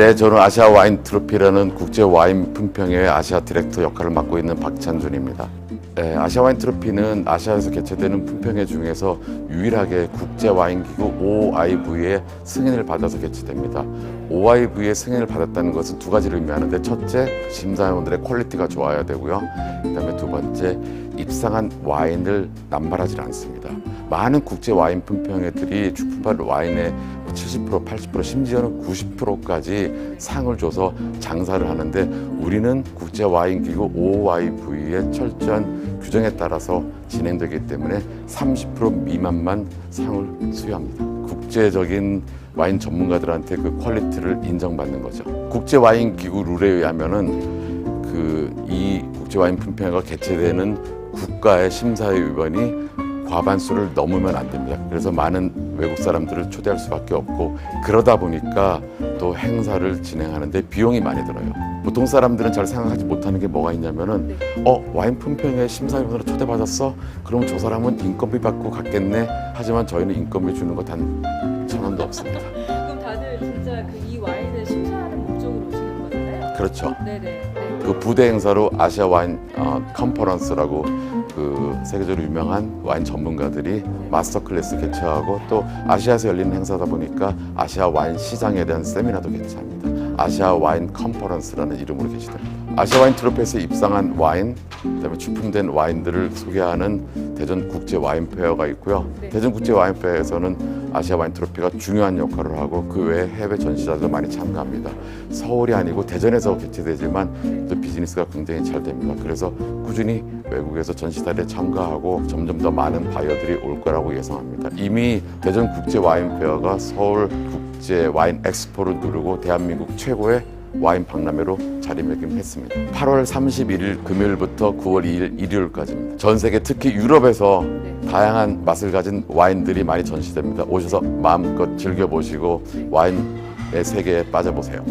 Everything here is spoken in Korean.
네, 저는 아시아 와인 트로피라는 국제 와인 품평회 아시아 디렉터 역할을 맡고 있는 박찬준입니다. 네, 아시아 와인 트로피는 아시아에서 개최되는 품평회 중에서 유일하게 국제 와인 기구 OIV의 승인을 받아서 개최됩니다. OIV의 승인을 받았다는 것은 두 가지를 의미하는데 첫째, 심사위원들의 퀄리티가 좋아야 되고요. 그다음에 두 번째, 입상한 와인을 남발하지 않습니다. 많은 국제 와인 품평회들이 출품할 와인의 70%, 80% 심지어는 90%까지 상을 줘서 장사를 하는데 우리는 국제 와인 기구 OIV의 철저한 규정에 따라서 진행되기 때문에 30% 미만만 상을 수여합니다. 국제적인 와인 전문가들한테 그 퀄리티를 인정받는 거죠. 국제 와인 기구 룰에 의하면은 그 이 국제 와인 품평회가 개최되는 국가의 심사위 위원이 과반수를 넘으면 안 됩니다. 그래서 많은 외국 사람들을 초대할 수밖에 없고 그러다 보니까 또 행사를 진행하는데 비용이 많이 들어요. 보통 사람들은 잘 생각하지 못하는 게 뭐가 있냐면은 어 와인 품평회 심사위원으로 초대받았어? 그러면 저 사람은 인건비 받고 갔겠네. 하지만 저희는 인건비 주는 거 단 천 원도 없습니다. 그렇죠. 네네. 네. 그 부대 행사로 아시아 와인 어, 컨퍼런스라고 그 세계적으로 유명한 와인 전문가들이 마스터 클래스 개최하고 또 아시아에서 열리는 행사다 보니까 아시아 와인 시장에 대한 세미나도 개최합니다. 아시아 와인 컨퍼런스라는 이름으로 개최됩니다. 아시아 와인 트로피에서 입상한 와인, 그다음에 출품된 와인들을 소개하는 대전 국제 와인 페어가 있고요. 네. 대전 국제 와인 페어에서는 아시아 와인 트로피가 중요한 역할을 하고 그 외에 해외 전시자도 많이 참가합니다. 서울이 아니고 대전에서 개최되지만 또 비즈니스가 굉장히 잘 됩니다. 그래서 꾸준히 외국에서 전시단에 참가하고 점점 더 많은 바이어들이 올 거라고 예상합니다. 이미 대전 국제 와인 페어가 서울 국제 와인 엑스포를 누르고 대한민국 최고의 와인 박람회로 자리매김했습니다. 8월 31일 금요일부터 9월 2일 일요일까지입니다. 전 세계 특히 유럽에서 네. 다양한 맛을 가진 와인들이 많이 전시됩니다. 오셔서 마음껏 즐겨보시고 와인의 세계에 빠져보세요.